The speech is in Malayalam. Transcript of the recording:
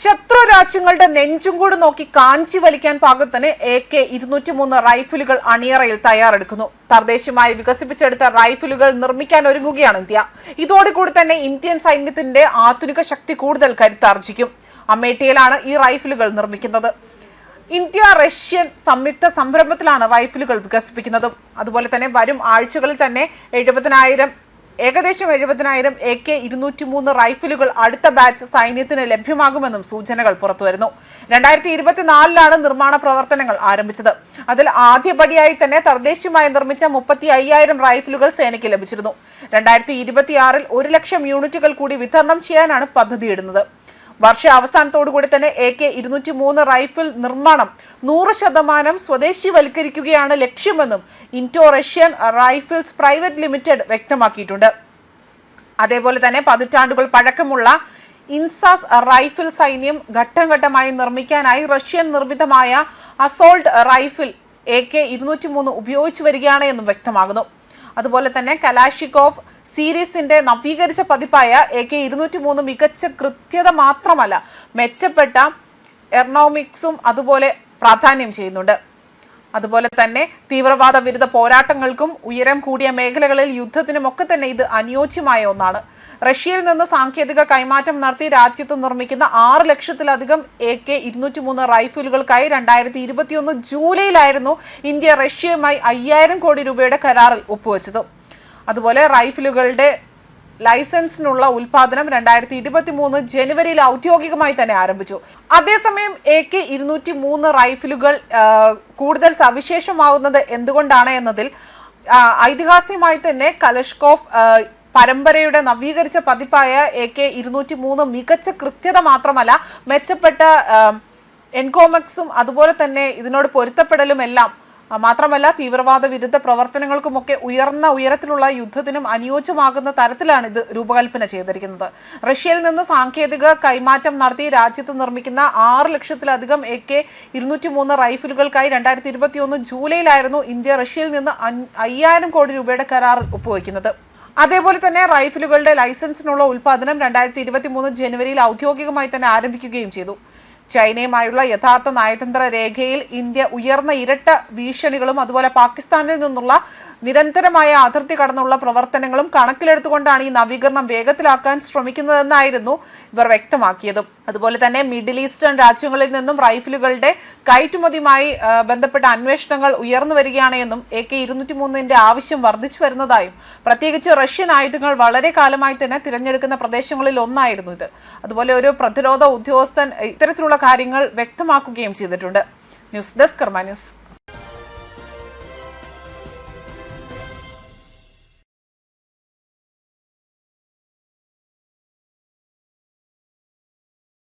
ശത്രു രാജ്യങ്ങളുടെ നെഞ്ചും കൂടി നോക്കി കാഞ്ചി വലിക്കാൻ പാകത്തിന് എ കെ ഇരുന്നൂറ്റി മൂന്ന് റൈഫിലുകൾ അണിയറയിൽ തയ്യാറെടുക്കുന്നു. തദ്ദേശീയമായി വികസിപ്പിച്ചെടുത്ത റൈഫിലുകൾ നിർമ്മിക്കാൻ ഒരുങ്ങുകയാണ് ഇന്ത്യ. ഇതോടുകൂടി തന്നെ ഇന്ത്യൻ സൈന്യത്തിന്റെ ആധുനിക ശക്തി കൂടുതൽ കരുത്താർജിക്കും. അമേഠിയിലാണ് ഈ റൈഫിലുകൾ നിർമ്മിക്കുന്നത്. ഇന്ത്യ റഷ്യൻ സംയുക്ത സംരംഭത്തിലാണ് റൈഫിലുകൾ വികസിപ്പിക്കുന്നതും. അതുപോലെ തന്നെ വരും ആഴ്ചകളിൽ തന്നെ എഴുപതിനായിരം ഏകദേശം എഴുപതിനായിരം എ കെ ഇരുന്നൂറ്റി മൂന്ന് റൈഫിലുകൾ അടുത്ത ബാച്ച് സൈന്യത്തിന് ലഭ്യമാകുമെന്നും സൂചനകൾ പുറത്തുവരുന്നു. രണ്ടായിരത്തി ഇരുപത്തിനാലിലാണ് നിർമ്മാണ പ്രവർത്തനങ്ങൾ ആരംഭിച്ചത്. അതിൽ ആദ്യപടിയായി തന്നെ തദ്ദേശീയമായി നിർമ്മിച്ച മുപ്പത്തി അയ്യായിരം റൈഫിലുകൾ സേനയ്ക്ക് ലഭിച്ചിരുന്നു. രണ്ടായിരത്തി ഇരുപത്തിയാറിൽ ഒരു ലക്ഷം യൂണിറ്റുകൾ കൂടി വിതരണം ചെയ്യാനാണ് പദ്ധതിയിടുന്നത്. വർഷ അവസാനത്തോടുകൂടി തന്നെ എ കെ ഇരുന്നൂറ്റി മൂന്ന് റൈഫിൾ നിർമ്മാണം നൂറ് ശതമാനം സ്വദേശിവൽക്കരിക്കുകയാണ് ലക്ഷ്യമെന്നും Indo Russian Rifles Private Limited വ്യക്തമാക്കിയിട്ടുണ്ട്. അതേപോലെ തന്നെ പതിറ്റാണ്ടുകൾ പഴക്കമുള്ള ഇൻസാസ് റൈഫിൾ സൈന്യം ഘട്ടം ഘട്ടമായി നിർമ്മിക്കാനായി റഷ്യൻ നിർമ്മിതമായ അസോൾട്ട് റൈഫിൾ എ കെ ഇരുന്നൂറ്റി മൂന്ന് ഉപയോഗിച്ചു വരികയാണ് എന്നും വ്യക്തമാകുന്നു. അതുപോലെ തന്നെ കലാഷിക്കോവ് സീരീസിന്റെ നവീകരിച്ച പതിപ്പായ എ കെ ഇരുന്നൂറ്റി മൂന്ന് മികച്ച കൃത്യത മാത്രമല്ല മെച്ചപ്പെട്ട എർണോമിക്സും അതുപോലെ പ്രാധാന്യം ചെയ്യുന്നുണ്ട്. അതുപോലെ തന്നെ തീവ്രവാദ വിരുദ്ധ പോരാട്ടങ്ങൾക്കും ഉയരം കൂടിയ മേഖലകളിൽ യുദ്ധത്തിനുമൊക്കെ തന്നെ ഇത് അനുയോജ്യമായ ഒന്നാണ്. റഷ്യയിൽ നിന്ന് സാങ്കേതിക കൈമാറ്റം നടത്തി രാജ്യത്ത് നിർമ്മിക്കുന്ന ആറ് ലക്ഷത്തിലധികം എ കെ ഇരുന്നൂറ്റി മൂന്ന് റൈഫിലുകൾക്കായി രണ്ടായിരത്തി ഇരുപത്തിയൊന്ന് ജൂലൈയിലായിരുന്നു ഇന്ത്യ റഷ്യയുമായി അയ്യായിരം കോടി രൂപയുടെ കരാറിൽ ഒപ്പുവെച്ചത്. അതുപോലെ റൈഫിലുകളുടെ ലൈസൻസിനുള്ള ഉൽപാദനം രണ്ടായിരത്തി ഇരുപത്തി മൂന്ന് ജനുവരിയിൽ ഔദ്യോഗികമായി തന്നെ ആരംഭിച്ചു. അതേസമയം എ കെ ഇരുന്നൂറ്റി മൂന്ന് റൈഫിലുകൾ കൂടുതൽ സവിശേഷമാകുന്നത് എന്തുകൊണ്ടാണ് എന്നതിൽ ഐതിഹാസികമായി തന്നെ കലഷ്കോഫ് പരമ്പരയുടെ നവീകരിച്ച പതിപ്പായ എ കെ ഇരുന്നൂറ്റി മൂന്ന് മികച്ച കൃത്യത മാത്രമല്ല മെച്ചപ്പെട്ട എൻകോമക്സും അതുപോലെ തന്നെ ഇതിനോട് പൊരുത്തപ്പെടലും എല്ലാം മാത്രമല്ല തീവ്രവാദ വിരുദ്ധ പ്രവർത്തനങ്ങൾക്കുമൊക്കെ ഉയർന്ന ഉയരത്തിലുള്ള യുദ്ധത്തിനും അനുയോജ്യമാകുന്ന തരത്തിലാണ് ഇത് രൂപകൽപ്പന ചെയ്തിരിക്കുന്നത്. റഷ്യയിൽ നിന്ന് സാങ്കേതിക കൈമാറ്റം നടത്തി രാജ്യത്ത് നിർമ്മിക്കുന്ന ആറ് ലക്ഷത്തിലധികം എ കെ ഇരുന്നൂറ്റി മൂന്ന് റൈഫിലുകൾക്കായി രണ്ടായിരത്തി ഇരുപത്തി ഒന്ന് ജൂലൈയിലായിരുന്നു ഇന്ത്യ റഷ്യയിൽ നിന്ന് അയ്യായിരം കോടി രൂപയുടെ കരാറിൽ ഒപ്പുവയ്ക്കുന്നത് അതേപോലെ തന്നെ റൈഫിലുകളുടെ ലൈസൻസിനുള്ള ഉൽപാദനം രണ്ടായിരത്തി ഇരുപത്തി മൂന്ന് ജനുവരിയിൽ ഔദ്യോഗികമായി തന്നെ ആരംഭിക്കുകയും ചെയ്തു. ചൈനയുമായുള്ള യഥാർത്ഥ നയതന്ത്ര രേഖയിൽ ഇന്ത്യ ഉയർന്ന ഇരട്ട ഭീഷണികളും അതുപോലെ പാകിസ്ഥാനിൽ നിന്നുള്ള നിരന്തരമായ അതിർത്തി കടന്നുള്ള പ്രവർത്തനങ്ങളും കണക്കിലെടുത്തുകൊണ്ടാണ് ഈ നവീകരണം വേഗത്തിലാക്കാൻ ശ്രമിക്കുന്നതെന്നായിരുന്നു ഇവർ വ്യക്തമാക്കിയത്. അതുപോലെ തന്നെ മിഡിൽ ഈസ്റ്റേൺ രാജ്യങ്ങളിൽ നിന്നും റൈഫിലുകളുടെ കയറ്റുമതിയുമായി ബന്ധപ്പെട്ട അന്വേഷണങ്ങൾ ഉയർന്നു വരികയാണെന്നും എ കെ ഇരുന്നൂറ്റി മൂന്നിന്റെ ആവശ്യം വർദ്ധിച്ചു വരുന്നതായും പ്രത്യേകിച്ച് റഷ്യൻ ആയുധങ്ങൾ വളരെ കാലമായി തന്നെ തിരഞ്ഞെടുക്കുന്ന പ്രദേശങ്ങളിൽ ഒന്നായിരുന്നു ഇത്. അതുപോലെ ഒരു പ്രതിരോധ ഉദ്യോഗസ്ഥൻ ഇത്തരത്തിലുള്ള കാര്യങ്ങൾ വ്യക്തമാക്കുകയും ചെയ്തിട്ടുണ്ട്. News desk Karma News.